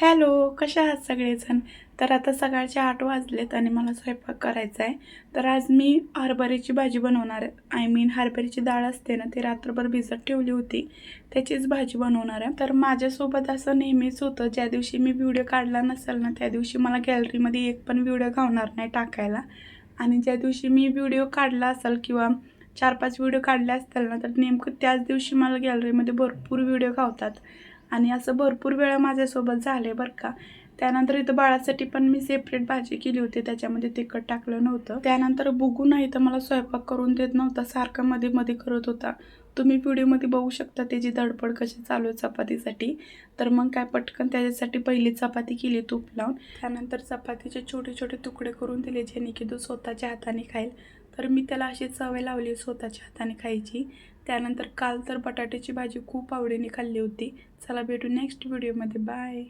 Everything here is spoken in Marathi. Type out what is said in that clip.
हॅलो कशा आहात सगळेजण? तर आता सकाळचे आठ वाजलेत आणि मला स्वयंपाक करायचा आहे. तर आज मी हरभऱ्याची भाजी बनवणार आहे. आय मीन हरभऱ्याची डाळ असते ना ती रात्रभर भिजत ठेवली होती. त्याचीच भाजी बनवणार आहे. तर माझ्यासोबत असं नेहमीच होतं ज्या दिवशी मी व्हिडिओ काढला नसेल ना त्या दिवशी मला गॅलरीमध्ये एक पण व्हिडिओ घावणार नाही टाकायला. आणि ज्या दिवशी मी व्हिडिओ काढला असेल किंवा चार पाच व्हिडिओ काढले असतील ना तर नेमकं त्याच दिवशी मला गॅलरीमध्ये भरपूर व्हिडिओ घावतात आणि असं भरपूर वेळा माझ्यासोबत झालं आहे बरं का. त्यानंतर इथं बाळासाठी पण मी सेपरेट भाजी केली होती त्याच्यामध्ये तिखट टाकलं नव्हतं. त्यानंतर बुगू नाही तर मला स्वयंपाक करून देत नव्हता सारखं मध्ये मध्ये करत होता. तुम्ही व्हिडिओमध्ये बघू शकता त्याची धडपड कशी चालू आहे चपातीसाठी. तर मग काय पटकन त्याच्यासाठी पहिली चपाती केली तूप लावून. त्यानंतर चपातीचे छोटे छोटे तुकडे करून दिले जेणे की तो स्वतःच्या हाताने खाईल. तर मी त्याला अशी सवय लावली स्वतःच्या हाताने खायची. त्यानंतर काल तर बटाट्याची भाजी खूप आवडीने खाल्ली होती. चला भेटू नेक्स्ट व्हिडिओमध्ये बाय